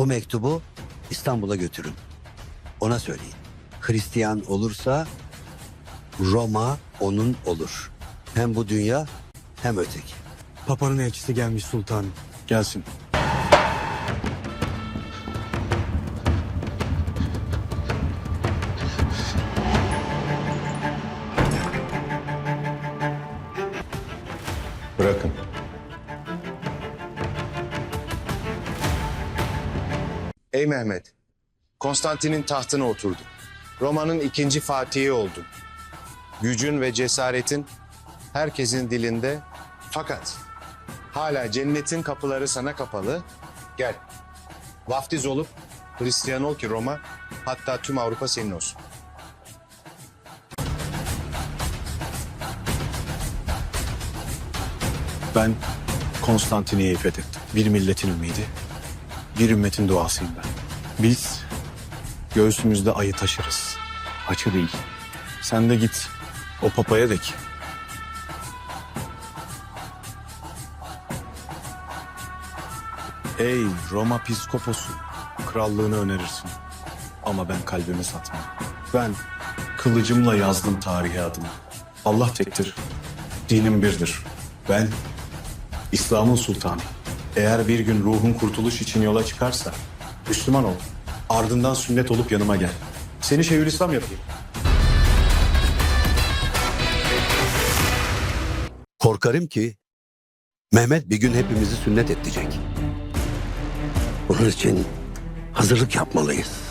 Bu mektubu İstanbul'a götürün. Ona söyleyin. Hristiyan olursa Roma onun olur. Hem bu dünya hem öteki. Papanın elçisi gelmiş sultanım. Gelsin. Bırakın. Ey Mehmet, Konstantin'in tahtına oturdun. Roma'nın ikinci fatihi oldun. Gücün ve cesaretin herkesin dilinde. Fakat hala cennetin kapıları sana kapalı. Gel, vaftiz olup Hristiyan ol ki Roma, hatta tüm Avrupa senin olsun. Ben Konstantiniyye'yi fethettim. Bir milletin ümidi, bir ümmetin duasıyım ben. Biz göğsümüzde ayı taşırız. Açı değil. Sen de git o papaya de ki. Ey Roma piskoposu, krallığını önerirsin. Ama ben kalbimi satmam. Ben kılıcımla yazdım tarihe adımı. Allah tektir, dinim birdir. Ben İslam'ın sultanı. Eğer bir gün ruhun kurtuluş için yola çıkarsa Müslüman ol. Ardından sünnet olup yanıma gel. Seni Şeyhülislam yapayım. Korkarım ki Mehmet bir gün hepimizi sünnet edecek. Bunun için hazırlık yapmalıyız.